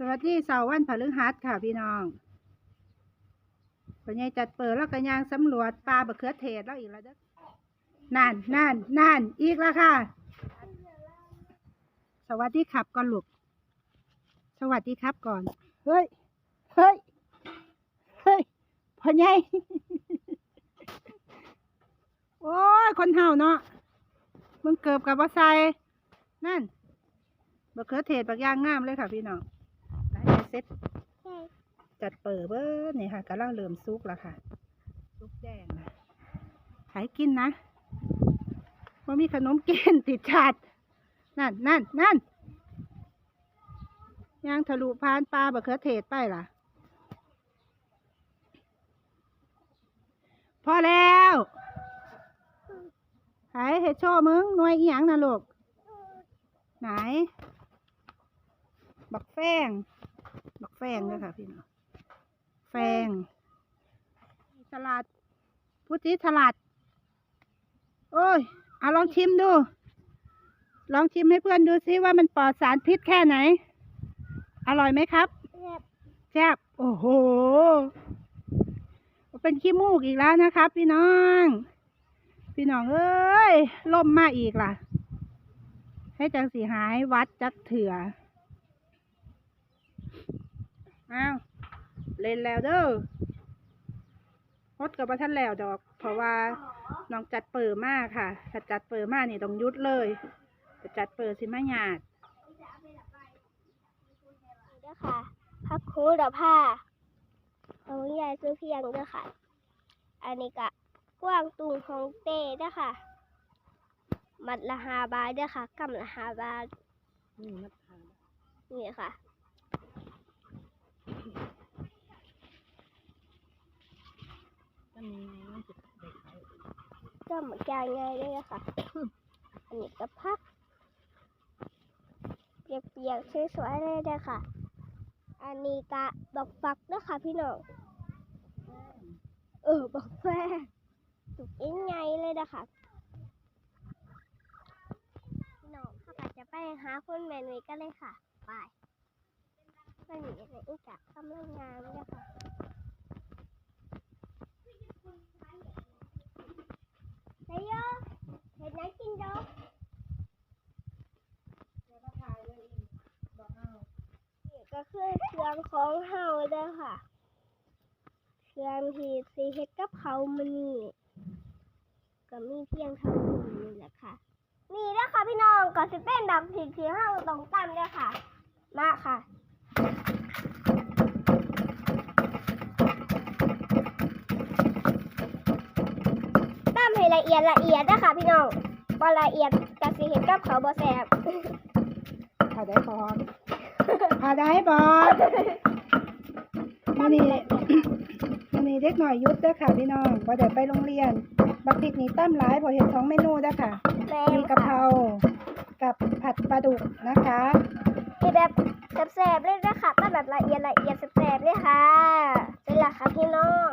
สวัสดีเสาร์วันพฤหัสค่ะพี่น้องปัญญาจัดเปิดแล้วก็ยางสำรวจปลาบะเขือเทศแล้วอีกแล้วเด้อนั่นนั่นนั่นอีกแล้วค่ะ สวัสดีครับก่อนลูกสวัสดีครับก่อน เฮ้ย เฮ้ย เฮ้ยพ่อใหญ่โอ้ย คนเฮาเนาะ มึงเกิบกับว่าใส่นั่นบะเขือเทศบักย่างงามเลยค่ะพี่น้อง ซ็ตจัดเปิดเบิ้ลนี่ค่ะกำลังเริ่มซุกแล้วค่ะซุกแดงนะขายกินนะว่ามีขนมกินติดชาดนั่นนั่นนั่นย่างทะลุพานปลาบะเขือเทศไปล่ะ พอแล้วขายเห็ดโชมึงหน่วยอีหยังนะลูกไหน บักแฟง บักแฟงด้วยค่ะพี่น้องแฟงสลัดพุทธิสลัด โอ้ยเอาลองชิมดู ลองชิมให้เพื่อนดูซิว่ามันปลอดสารพิษแค่ไหน อร่อยไหมครับแซ่บโอ้โห เป็นขี้มูกอีกแล้วนะครับ พี่น้อง พี่น้องเอ้ยล่มมาอีกล่ะ ให้จังสีหายวัดจักเถื่อ อ้าวเล่นแล้วเด้อฮดกับว่าท่านแล้วดอก เพราะว่าน้องจัดเปิดมากค่ะถ้าจัดเปิดมากนี่ต้องหยุดเลยแต่จัดเปิดสิมาหยาดเด้อค่ะพักคูดอกผ้าของยายซื้อเพียงเด้อค่ะ อันนี้ก็กว้างตุงของเต้เด้อค่ะ มัดละหาบาทเด้อค่ะกำละหาบาทนี่มันทานนี่ค่ะ ก็มีมันจะเด็กขาย ก็เหมือนกันไงเด้อค่ะอันนี้ก็พักเปียกๆสวยๆเลยเด้อค่ะอันนี้ก็ดอกฟักเด้อค่ะพี่น้องเออบอกแฟถูกยังไงเลยนะคะพี่น้องเขาก็จะไปหาคนแมนวีกันเลยค่ะ ไปไปหนีในอีกอะกำลังงานเลยค่ะเฮ้ยโยเห็นไหมกินดอกนี่ ก็คือเครื่องของเฮาเด้อค่ะ เครื่องที่สีเฮ็ดกับเขามันนี่ก็มีเพียงเท่านี้แหละค่ะ นี่แล้วค่ะพี่น้องก็สิเป็นแบบสีเขียวเฮาตรงตามเลยค่ะ มาค่ะตามให้ละเอียดละเอียดนะคะพี่น้องบ่ละเอียดก็สิเฮ็ดกับเขาบ่แซ่บพาได้บอล พาได้บอลมันนี่มันนี่เด็กหน่อยหยุดเด้อค่ะพี่น้องพอเดี๋ยวไปโรงเรียน บักติดนี่ตั้มหลายพอเห็นสองเมนูเด้อค่ะแม่มีกะเพรา กับผัดปลาดุกนะคะที่แบบแซ่บๆเลยนะคะตั้งแบบละเอียดละเอียดแซ่บๆเลยค่ะเป็นล่ะค่ะพี่น้อง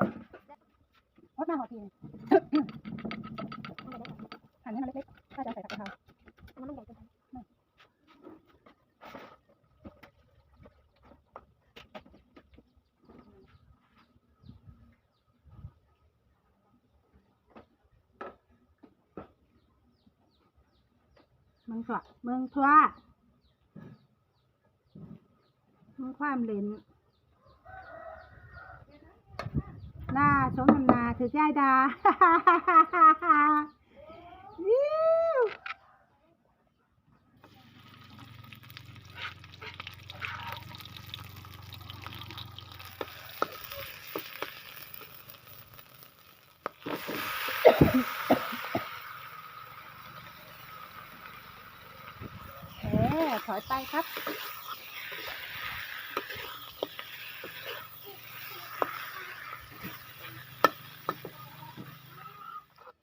งดมาหอที หั่นให้มันเล็กๆถ้าจะเอาใส่ผัดกะเพรา มันใหญ่เกินไป เมืองทั่วเมืองทั่วมืองความเลนหน้าสมน้ำหนาถือยายดา ยิ้วแหมถอยไปครับ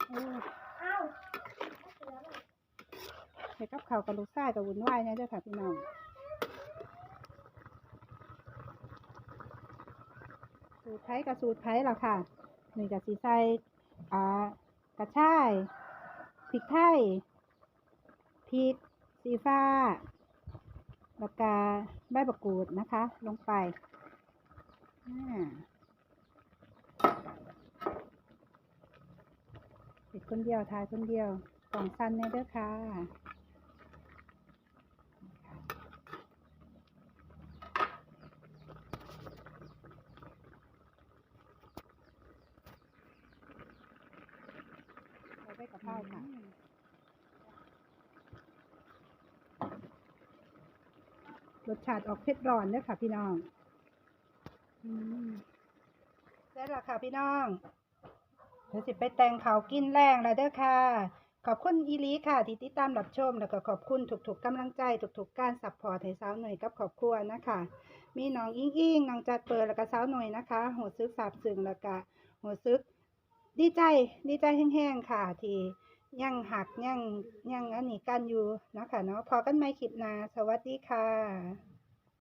อืม อ้าว เข้าวกับลูกชายกับวุ่นวายเนี่ยเด้อค่ะพี่น้องสูตรไทยกับสูตรไทยล่ะค่ะหนี่งกับสีใส่อ่ากระชายพริกไทยพริกสีฟ้าแล้วก็ใบมะกรูดนะคะ ลงไปอ่าปิดคนเดียวทายคนเดียวกล่องสั้นในเด้อค่ะ ได้กับข้าวค่ะรสชาติออกเผ็ดร้อนเด้อค่ะ พี่น้องอได้และค่ะพี่น้องเดี๋ยวสิไปแต่งเขากินแรงแล้วเด้อค่ะ ขอบคุณอีลีค่ะ ที่ติดตามรับชม แล้วก็ขอบคุณทุกๆกำลังใจทุกๆการสับพอร์ตให้สาวหน่วยกับครอบครัวนะคะ มีน้องอิงอิงน้องจัดเปิดแล้วก็สาวหน่วยนะคะหัวซึกสาบซึงแล้วก็หัวซึก ดีใจดีใจแห้งๆค่ะ ที่ยังหักยังยังอันนี้กันอยู่เนาะคะเนาะพอกันไม่คลิปหนาสวัสดีค่ะ